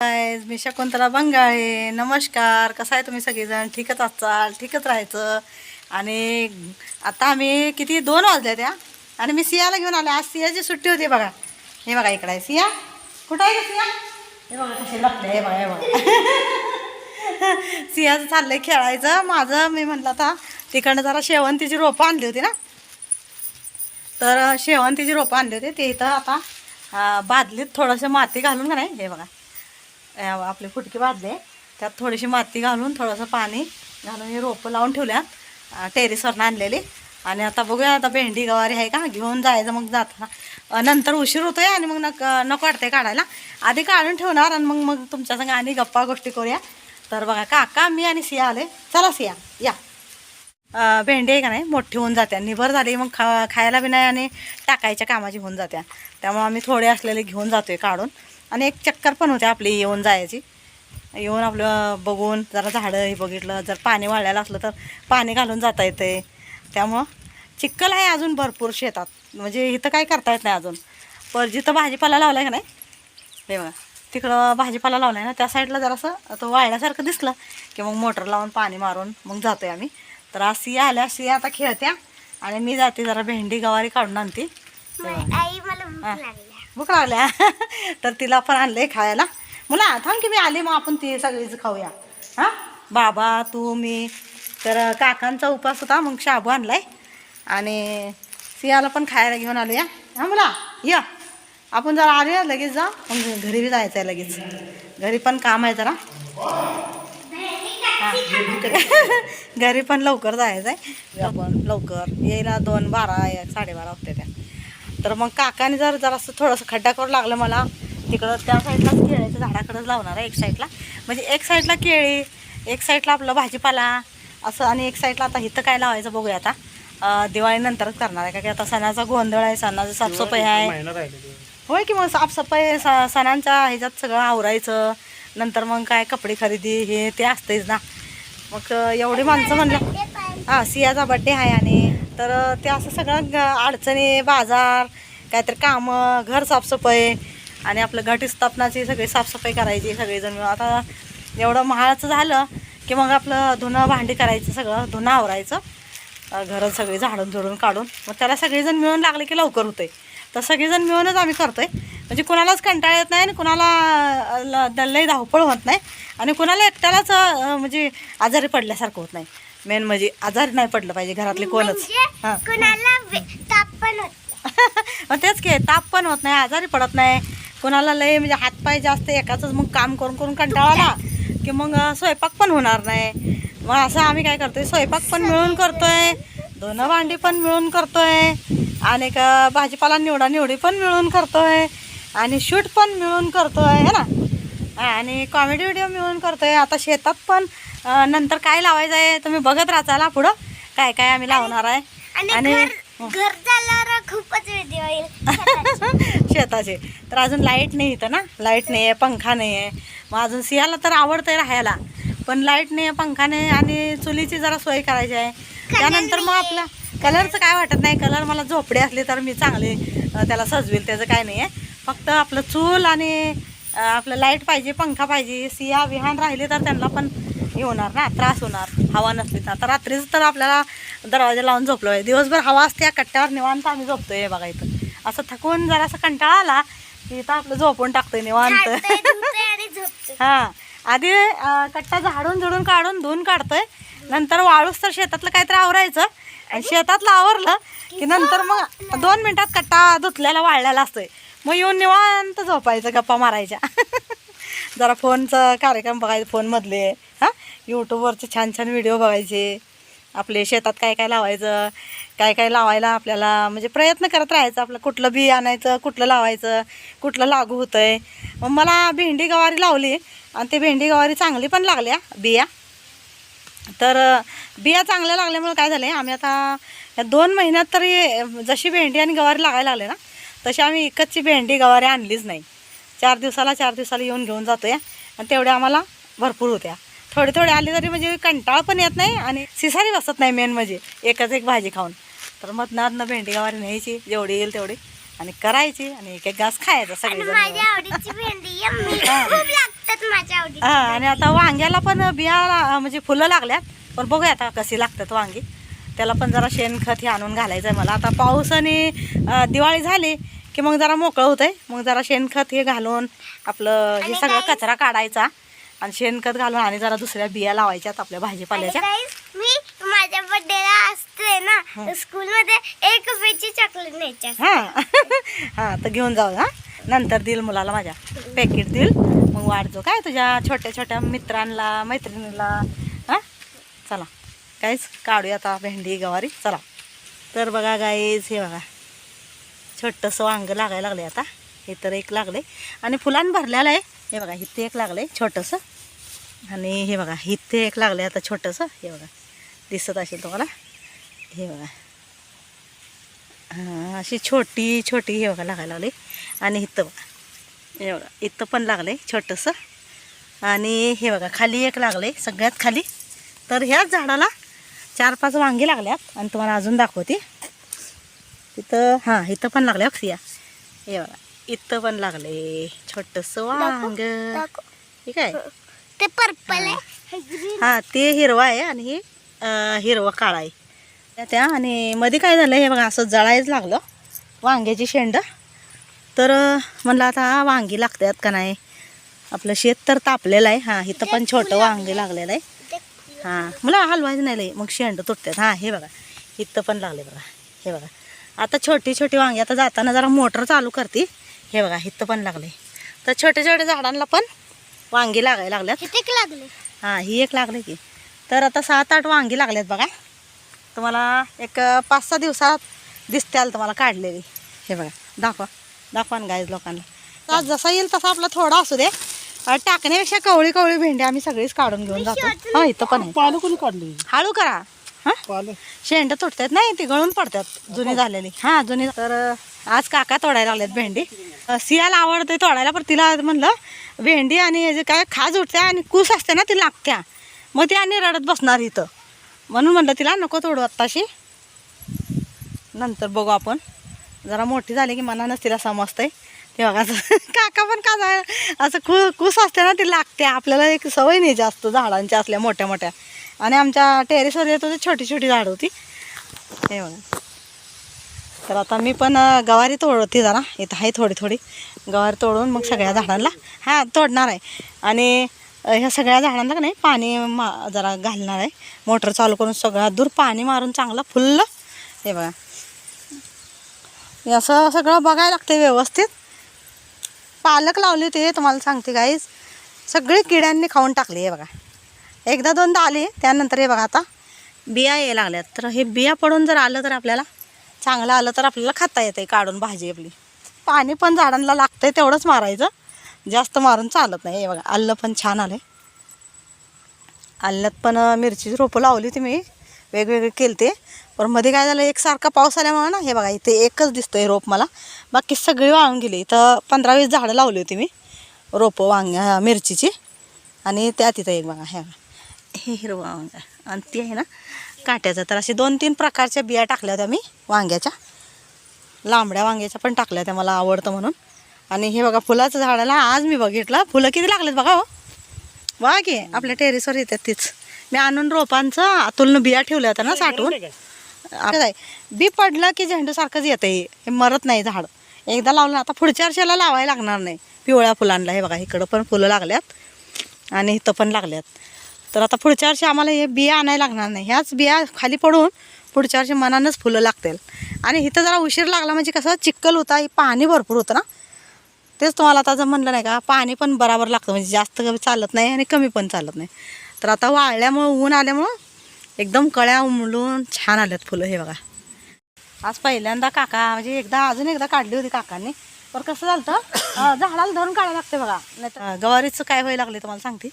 Guys मी शकुंतला बंगाळे. नमस्कार कसं आहे तुम्ही सगळेजण? ठीकच असाल ठीकच राहायचं? आणि आता आम्ही किती? दोन वाजले त्या आणि मी सियाला घेऊन आले. आज सियाची सुट्टी होती बघा. हे बघा इकडे आहे. सिया कुठं आहे सिया? हे बघा कसे लपले. हे बघा हे बघा. सियाचं चाललंय खेळायचं. माझं मी म्हटलं आता तिकडनं जरा शेवंतीची रोपं आणली होती ना. तर शेवंतीची रोपं आणली होती. ते इथं आता बादलीत थोडंसं माती घालून का नाही? हे बघा. आपली फुटकी बादली त्यात थोडीशी माती घालून थोडंसं पाणी घालून हे रोपं लावून ठेवल्यात टेरेसवरनं आणलेली. आणि आता बघूया आता भेंडी गवारी आहे का? घेऊन जायचं मग जाताना. नंतर उशीर होतो आहे आणि मग नक नको वाटते काढायला. आधी काढून ठेवणार आणि मग मग तुमच्या संग आणि गप्पा गोष्टी करूया. तर बघा काका मी आणि सिया आले चला सिया या. भेंडी आहे का नाही? मोठी होऊन जात्या निभर झाली मग खा खायला बी नाही आणि टाकायच्या कामाची होऊन जात्या त्यामुळे आम्ही थोडे असलेले घेऊन जातोय काढून. आणि एक चक्कर पण होते आपली येऊन जायची. येऊन आपलं बघून जरा झाडं हे बघितलं. जर पाणी वाळलेलं असलं तर पाणी घालून जाता येते. त्यामुळं चिक्कल आहे अजून भरपूर शेतात. म्हणजे इथं काय करता येत नाही अजून. पण जिथं भाजीपाला लावला आहे का नाही? हे बघा. तिकडं भाजीपाला लावला आहे ना त्या साईडला जरासं आता वाळल्यासारखं दिसलं की मग मोटर लावून पाणी मारून मग जातोय आम्ही. तर आज सिया आल्या. सिया आता खेळत्या. आणि मी जाते जरा भेंडी गवारी काढून आणते. आई मला भूक लागल्या तर तिला पण आणलं आहे खायला. मुला थांब की मी आले मग आपण ती सगळीच खाऊया. हां? बाबा तू मी. तर काकांचा उपास होता मग शाबू आणलाय. आणि सियाला पण खायला घेऊन आलो या हां मुला या. आपण जरा आले लगेच जा. मग घरी बी जायचं आहे लगेच. घरी पण काम आहे जरा. हां घरी पण लवकर जायचं आहे आपण लवकर. यायला दोन बारा साडेबारा होते त्या. तर मग काकाने जर जरासं थोडंसं खड्डा करू लागलं मला तिकडं त्या साईडलाच केळीच्या झाडाकडेच लावणार आहे एक साईडला. म्हणजे एक साईडला केळी एक साईडला आपलं भाजीपाला असं आणि एक साईडला आता इथं काय लावायचं बघूया आता. दिवाळीनंतरच करणार आहे का की आता सणाचा गोंधळ आहे सणाची साफसफाई आहे. होय की मग साफसफाई सणांच्या ह्याच्यात सगळं आवरायचं नंतर मग काय कपडे खरेदी हे ते असतेच ना. मग एवढी माणसं म्हणलं हां सियाचा बड्डे आहे आणि तर ते असं सगळं ग- अडचणी बाजार काहीतरी कामं घर साफसफाई आणि आपलं घटस्थापनाची सगळी साफसफाई करायची सगळेजण मिळून. आता एवढं महाळाचं झालं की मग आपलं धुणं भांडी करायचं सगळं धुणं आवरायचं. घरं सगळी झाडून झुडून काढून. मग त्याला सगळेजण मिळून लागले की लवकर होते तर सगळेजण मिळूनच आम्ही करतोय. म्हणजे कुणालाच कंटाळा येत नाही आणि कुणाला लई धावपळ होत नाही. आणि कुणाला एकट्यालाच म्हणजे आजारी पडल्यासारखं होत नाही. मेन म्हणजे आजारी नाही पडलं पाहिजे घरातले कोणच. म्हणजे हां. मग तेच की ताप पण होत नाही आजारी पडत नाही. कुणाला लय म्हणजे हातपाय जास्त एकाच मग काम करून करून कंटाळा आला की मग स्वयंपाक पण होणार नाही. मग असं आम्ही काय करतोय स्वयंपाक पण मिळून करतोय धुणं भांडी पण मिळून करतोय आणि का भाजीपाला निवडा निवडी पण मिळून करतोय आणि शूट पण मिळून करतोय है ना? आणि कॉमेडी व्हिडिओ मिळून करतोय. आता शेतात पण नंतर काय लावायचं आहे तुम्ही बघत राहा. पुढं. काय काय आम्ही लावणार आहे. आणि आणि घर घर झाल्यावर खूपच वेळ होईल. शेताचे. तर अजून लाइट नाही इथं ना. लाइट नाही आहे पंखा नाही आहे मग अजून सियाला तर आवडतंय राहायला. पण लाइट नाही आहे पंखा नाही आणि चुलीची जरा सोय करायची आहे. त्यानंतर मग आपल्या कलरचं काय वाटत नाही. कलर मला झोपडे असले तर मी चांगले त्याला सजवेल. त्याचं काय नाही आहे फक्त आपलं चूल आणि आपलं लाइट पाहिजे पंखा पाहिजे सिया विहान राहिले तर त्यांना पण हे होणार ना त्रास होणार हवा नसली तर. आता रात्रीच तर आपल्याला दरवाजा लावून झोपलो आहे दिवसभर हवा असते या कट्ट्यावर निवांत आम्ही झोपतोय हे बघा इथं. असं थकून जरा असं कंटाळा आला की इथं आपलं झोपून टाकतोय निवांत. हा आधी कट्टा झाडून झुडून काढून धुवून काढतोय. नंतर वाळूस तर शेतातलं काहीतरी आवरायचं. आणि शेतातलं आवरलं की नंतर मग दोन मिनिटात कट्टा धुतलेला वाळलेला असतोय. मग येऊन निवांत झोपायचं गप्पा मारायच्या. जरा फोनचा कार्यक्रम बघायचा फोनमधले हां? यूट्यूबवरचे छान छान व्हिडिओ बघायचे. आपले शेतात काय काय लावायचं काय काय लावायला आपल्याला म्हणजे प्रयत्न करत राहायचं आपलं. कुठलं बी आणायचं कुठलं लावायचं कुठलं लागू होतं आहे मग मला भेंडी गवारी लावली आणि ते भेंडी गवारी चांगली पण लागल्या बिया. तर बिया चांगल्या लागल्यामुळे काय झालं आम्ही आता दोन महिन्यात तरी जशी भेंडी आणि गवारी लागायला लागले ना तशी आम्ही एकचची भेंडी गवारी आणलीच नाही. चार दिवसाला चार दिवसाला येऊन घेऊन जातो या आणि तेवढ्या आम्हाला भरपूर होत्या. थोडे थोडे आले तरी म्हणजे कंटाळ पण येत नाही आणि सिसारी बसत नाही मेन म्हणजे एकच एक भाजी खाऊन. तर मधनं भेंडी गवारी न्यायची जेवढी येईल तेवढी. आणि करायची आणि एक एक घास खायचा आवडीची हा. आणि आता वांग्याला पण बिया म्हणजे फुलं लागल्यात. पण बघूया आता कशी लागतात वांगी. त्याला पण जरा शेणखत हे आणून घालायचं आहे मला. आता पाऊस आणि दिवाळी झाली की मग जरा मोकळं होतंय. मग जरा शेणखत हे घालून आपलं हे सगळं कचरा काढायचा आणि शेणखत घालून आणि जरा दुसऱ्या बिया लावायच्यात आपल्या भाजीपाल्याच्या मी माझ्या बर्थडेला असते ना स्कूलमध्ये एक रुपयाची चॉकलेट न्यायची. हां. हां तर घेऊन जाऊ हां. नंतर देईल मुलाला माझ्या. पॅकेट देईल. मग वाढतो काय तुझ्या छोट्या छोट्या मित्रांना मैत्रिणीला हां. चला. काहीच काढूया आता भेंडी गवारी. चला. तर बघा गाईज हे बघा. छोटंसं वांग लागायला लागले आता. हे तर एक लागले आणि फुलान भरलेलं आहे. हे बघा इथे एक लागले छोटंसं. आणि हे बघा इथे एक लागले आता छोटंसं. हे बघा दिसत असेल तुम्हाला? हे बघा. हां अशी छोटी छोटी हे बघा लागायला लागली आणि इथं बघा. हे बघा इथं पण लागलं आहे छोटंसं. आणि हे बघा खाली एक लागलं आहे सगळ्यात खाली. तर ह्याच झाडाला चार पाच वांगी लागल्यात. आणि तुम्हाला अजून दाखवते. इथं? हां इथं पण लागले अक्षिया हे बघा इथं पण लागले छोटंसं वांग. ठीक आहे ते पर्पल आहे. हे. ते हिरवा आहे आणि हे हिरवा काळा आहे. त्या- आणि मध्ये काय झालं हे बघा असं जळायच लागलं वांग्याची शेंड. तर म्हणलं आता वांगी लागतात का नाही? आपलं शेत तर तापलेलं आहे. हां इथं पण छोटं वांगे लागलेलं आहे. हां मला हलवायचं नाही मग शेंड तुटतात. हां हे बघा इथं पण लागले बघा. हे बघा. आता छोटी छोटी वांगी आता जाताना जरा मोटर चालू करते. हे बघा इथं पण लागले तर छोट्या छोट्या झाडांना पण वांगी लागायला लागल्यात. लागले. हां ही एक लागली की. तर आता सात आठ वांगी लागलेत बघा. तुम्हाला एक पाच सहा दिवसात दिसत्याल तुम्हाला काढलेली. हे बघा दाखवा. दाखवा ना गाईज लोकांना. तर जसा येईल तसा आपला थोडा असू दे. टाकण्यापेक्षा कवळी कवळी भेंडी आम्ही सगळीच काढून घेऊन जातो. हा इथं पण आहे. हळू करा. हां? शेंड तुटतात नाही ती गळून पडतात जुनी झालेली. हां जुनी तर आज काका तोडायला लागलेत भेंडी. सियाला आवडते तोडायला पण तिला म्हणलं भेंडी आणि हे जे काय खाज उठत्या आणि कूस असते ना ती लागत्या. मग ती आणि रडत बसणार इथं. म्हणून म्हणलं तिला नको तोडू आत्ताशी. नंतर बघू आपण. जरा मोठी झाली की मनानंच तिला समजतंय. ते बघा असं काका पण का असं कू कूस असते ना ती लागते आपल्याला एक सवय नाही जास्त झाडांच्या असल्या मोठ्या मोठ्या आणि आमच्या टेरेसवर येत होती छोटी छोटी झाडं होती. हे बघा. तर आता मी पण गवारी तोडते जरा. इथं आहे थोडी थोडी. गवारी तोडून मग सगळ्या झाडांना हां तोडणार आहे. आणि ह्या सगळ्या झाडांना का नाही पाणी मा जरा घालणार आहे. मोटर चालू करून सगळ्या दूर पाणी मारून चांगलं फुल्ल हे बघा. हे असं सगळं बघायला लागते व्यवस्थित. पालक लावले ते तुम्हाला सांगते गाईज सगळी किड्यांनी खाऊन टाकली हे बघा. एकदा दोनदा आली त्यानंतर हे बघा आता बिया यायला लागल्यात. तर हे बिया पडून जर आलं तर आपल्याला चांगलं आलं तर आपल्याला खाता येतं आहे काढून भाजी आपली. पाणी पण झाडांना आहे तेवढंच मारायचं. जास्त मारून चालत नाही. हे बघा आलं पण छान आलं आल्यात पण मिरचीची रोपं लावली होती मी. वेगवेगळे केलते. पण मध्ये काय झालं एकसारखा पाऊस आल्यामुळे ना हे बघा इथे एकच दिसतंय रोप मला. बाकी सगळी वाळून गेली. इथं पंधरा वीस झाडं लावली होती मी रोपं वांग्या मिरचीची. आणि त्या तिथं एक बघा हे बघा. हे हिरवा वांगा आणि ती आहे ना काट्याचं. तर असे दोन तीन प्रकारच्या बिया टाकल्या होत्या मी वांग्याच्या. लांबड्या वांग्याच्या पण टाकल्या त्या मला आवडतं म्हणून. आणि हे बघा फुलाचं झाडाला आज मी बघितलं. फुलं किती लागलेत बघा हो. बघा की आपल्या टेरेसवर येतात तीच. मी आणून रोपांचं आतून बिया ठेवल्या होत्या ना साठवून. काय? बी पडलं की झेंडूसारखंच येतं हे हे मरत नाही झाड. एकदा लावलं आता पुढच्या वर्षाला लावायला लागणार नाही. पिवळ्या फुलांना. हे बघा इकडं पण फुलं लागल्यात. आणि इथं पण लागल्यात. तर आता पुढच्या वर्षी आम्हाला हे बिया आणायला लागणार नाही. ह्याच बिया खाली पडून पुढच्या वर्षी मनानंच फुलं लागतील. आणि इथं जरा उशीर लागला म्हणजे कसं चिक्कल होता हे पाणी भरपूर होतं ना. तेच तुम्हाला आता जर म्हणलं नाही का पाणी पण बराबर लागतं. म्हणजे जास्त कमी चालत नाही आणि कमी पण चालत नाही. तर आता वाळल्यामुळं ऊन आल्यामुळं एकदम कळ्या उमलून छान आल्यात फुलं हे बघा. आज पहिल्यांदा काका म्हणजे एकदा अजून एकदा काढली होती काकांनी. पण कसं झालं झाडाला धरून काढायला लागते बघा. नाही गवारीचं काय व्हायला लागले तुम्हाला सांगते.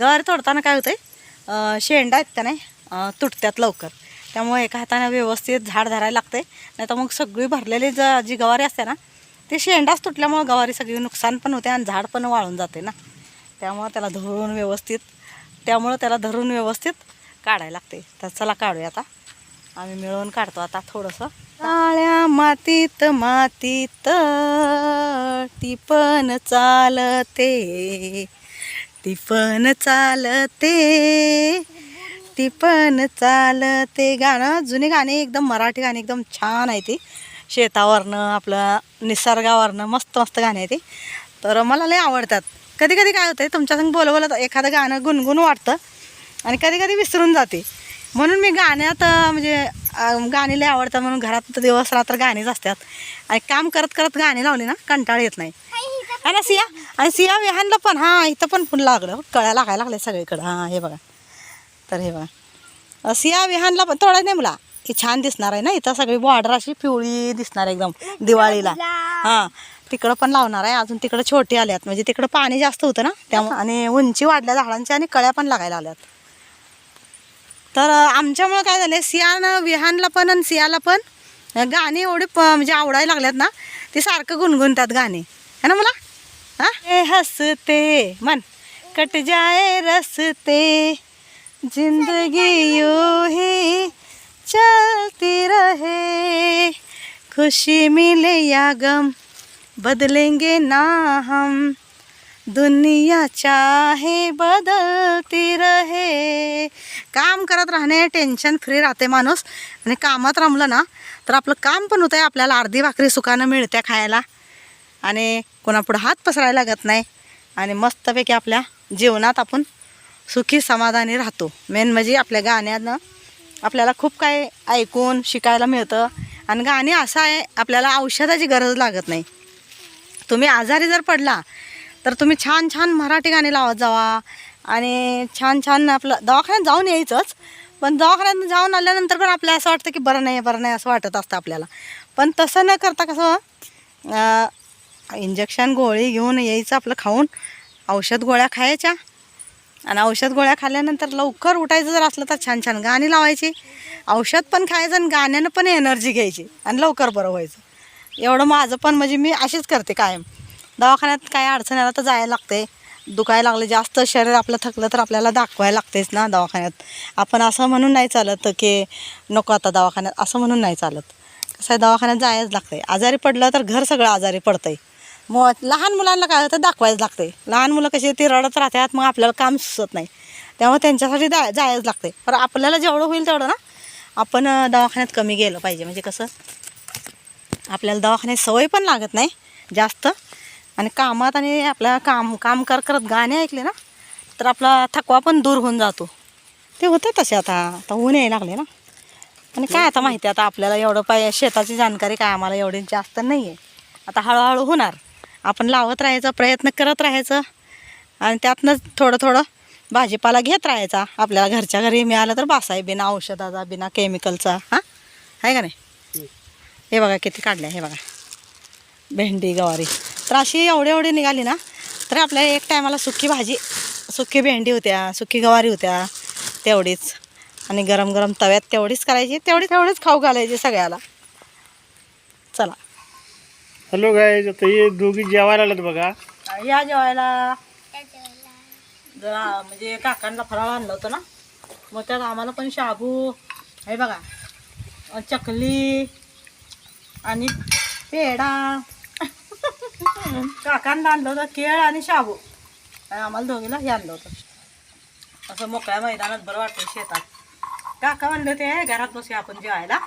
गवारी तोडताना काय होतंय शेंडा आहेत त्या नाही तुटत्यात लवकर. त्यामुळे एका हाताने व्यवस्थित झाड धरायला लागते नाही तर मग सगळी भरलेली ज जी गवारी असते ना ती शेंडाच तुटल्यामुळं गवारी सगळी नुकसान पण होते आणि झाड पण वाळून जाते ना. त्यामुळं त्याला धरून व्यवस्थित त्यामुळं त्याला धरून व्यवस्थित काढायला लागते तर चला काढूया आता. आम्ही मिळवून काढतो आता थोडंसं. काळ्या मातीत मातीत ती पण चालते. ती पण चालते. ती पण चालते. गाणं जुने गाणे एकदम मराठी गाणे एकदम छान आहे ती. शेतावरनं आपलं निसर्गावरनं मस्त मस्त गाणे आहे ते. तर मला लय आवडतात. कधी कधी काय होतं तुमच्या संग बोलवलं एखादं गाणं गुणगुण वाटतं आणि कधी कधी विसरून जाते. म्हणून मी गाण्यात म्हणजे गाणी लय आवडतात म्हणून घरात तर दिवस रात्र गाणीच असतात. आणि काम करत करत गाणी लावली ना कंटाळ येत नाही. आणि सिया आणि सिया विहानला पण हां इथं पण फुल लागलं. कळ्या लागायला लागले सगळीकडं. हां हे बघा. तर हे बघा. सिया विहानला पण थोडा नाही मुला की छान दिसणार आहे ना इथं सगळी बॉर्डर अशी पिवळी दिसणार एकदम दिवाळीला. हां तिकडं पण लावणार आहे. अजून तिकडं छोटी आल्यात. म्हणजे तिकडं पाणी जास्त होतं ना त्यामुळे. आणि उंची वाढल्या झाडांच्या आणि कळ्या पण लागायला आल्यात तर आमच्यामुळं काय झालं सियानं विहानला पण आणि सियाला पण गाणे गाणी प म्हणजे आवडायला लागल्यात ना ते सारखं गुणगुणतात गाणी. है ना मला? हा? हे हसते मन कट जाय रसते जिंदगी यू ही चलती रहे खुशी मिले या गम बदलेंगे ना हम दुनिया चाहे बदलती रहे. काम करत राहणे टेन्शन फ्री राहते माणूस आणि कामात रमलं ना तर आपलं काम पण होतं आहे आपल्याला. अर्धी भाकरी सुखानं मिळते खायला. आणि कोणापुढं हात पसरायला लागत नाही. आणि मस्तपैकी आपल्या जीवनात आपण सुखी समाधानी राहतो. मेन म्हणजे आपल्या गाण्यानं आपल्याला खूप काही ऐकून शिकायला मिळतं. आणि गाणी असं आहे आपल्याला औषधाची गरज लागत नाही. तुम्ही आजारी जर पडला तर तुम्ही छान छान मराठी गाणी लावत जावा. आणि छान छान आपलं दवाखान्यात जाऊन यायचंच. पण दवाखान्यात जाऊन आल्यानंतर पण आपल्याला असं वाटतं की बरं नाही बरं नाही असं वाटत असतं आपल्याला. पण तसं न करता कसं इंजेक्शन गोळी घेऊन यायचं आपलं खाऊन. औषध गोळ्या खायच्या. आणि औषध गोळ्या खाल्ल्यानंतर लवकर उठायचं जर असलं तर छान छान गाणी लावायची. औषध पण खायचं आणि गाण्यानं पण एनर्जी घ्यायची आणि लवकर बरं व्हायचं. एवढं माझं पण म्हणजे मी अशीच करते कायम. दवाखान्यात काय अडचण आला तर जायला लागते दुखायला लागलं जास्त शरीर आपलं थकलं तर आपल्याला दाखवायला लागतेच ना दवाखान्यात. आपण असं म्हणून नाही चालत की नको आता दवाखान्यात असं म्हणून नाही चालत. कसं आहे दवाखान्यात जायच लागते आजारी पडलं तर घर सगळं आजारी पडतंय. मग लहान मुलांना काय होतं दाखवायच लागते लहान मुलं कशी ती रडत राहतात मग आपल्याला काम सुचत नाही. त्यामुळे त्यांच्यासाठी जाय जायच लागते पण आपल्याला जेवढं होईल तेवढं ना आपण दवाखान्यात कमी गेलं पाहिजे. म्हणजे कसं आपल्याला दवाखान्यात सवय पण लागत नाही जास्त. आणि कामात आणि आपल्या काम काम कर करत गाणे ऐकले ना तर आपला थकवा पण दूर होऊन जातो. ते होतं तसे आता आता ऊन यायला लागले ना. आणि काय आता माहिती आता आपल्याला एवढं पाय शेताची जाणकारी काय आम्हाला एवढी जास्त नाही आहे आता हळूहळू होणार. आपण लावत राहायचं प्रयत्न करत राहायचं. आणि त्यातनंच थोडं थोडं भाजीपाला घेत राहायचा. आपल्याला घरच्या घरी मिळालं तर बास आहे बिना औषधाचा बिना केमिकलचा. हां? आहे का नाही? हे बघा किती काढल्या हे बघा. भेंडी गवारी. तर अशी एवढी एवढी निघाली ना तर आपल्याला एक टायमाला सुकी भाजी सुकी भेंडी होत्या सुकी गवारी होत्या तेवढीच. आणि गरम गरम तव्यात तेवढीच करायची तेवढी तेवढीच खाऊ घालायची सगळ्याला. चला. हॅलो गाय आता हे दोघी जेवायला आल्यात बघा. या जेवायला. जरा म्हणजे काकांना फराळ आणलं होतं ना मग त्यात आम्हाला पण शाबू हे बघा चकली आणि पेढा. काकांना आणलं होतं केळ आणि शाबू. आणि आम्हाला दोघीला हे आणलं होतं. असं मोकळ्या मैदानात बरं वाटतं शेतात. काका म्हणलं ते घरात बसूया आपण जेवायला.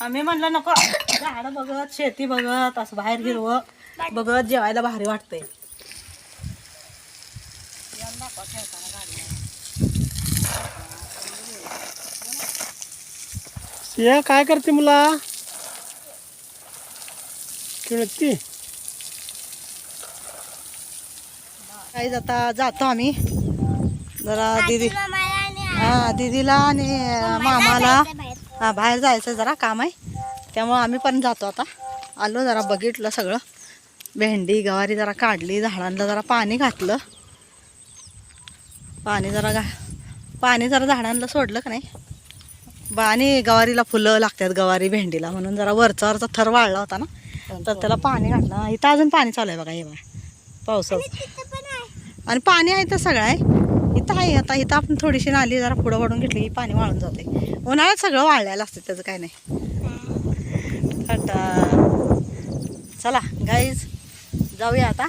आम्ही म्हणलं नको झाडं बघत शेती बघत असं बाहेर हिरवं बघत जेवायला भारी वाटतंय. काय करते मुला? खेळती? ती काही आता जातो आम्ही. जरा दीदी हा दीदीला आणि मामाला हा बाहेर जायचं जरा काम आहे. त्यामुळं आम्ही पण जातो आता. आलो जरा बघितलं सगळं. भेंडी गवारी जरा काढली झाडांना जरा पाणी घातलं. पाणी जरा घा पाणी जरा झाडांना सोडलं का नाही? बा आणि गवारीला फुलं लागतात गवारी भेंडीला. म्हणून जरा वरचा वरचा थर वाळला होता ना. तर त्याला पाणी घातलं. इथं अजून पाणी चालू आहे बघा हे बघा. पावसाचं. आणि पाणी आहे तर सगळं आहे. इथं आहे आता. इथं आपण थोडीशी नाली जरा पुढं वाढून घेतली की पाणी वाळून जाते उन्हाळ्यात सगळं वाळलेलं असतं त्याचं काय नाही. चला गाईज जाऊया आता.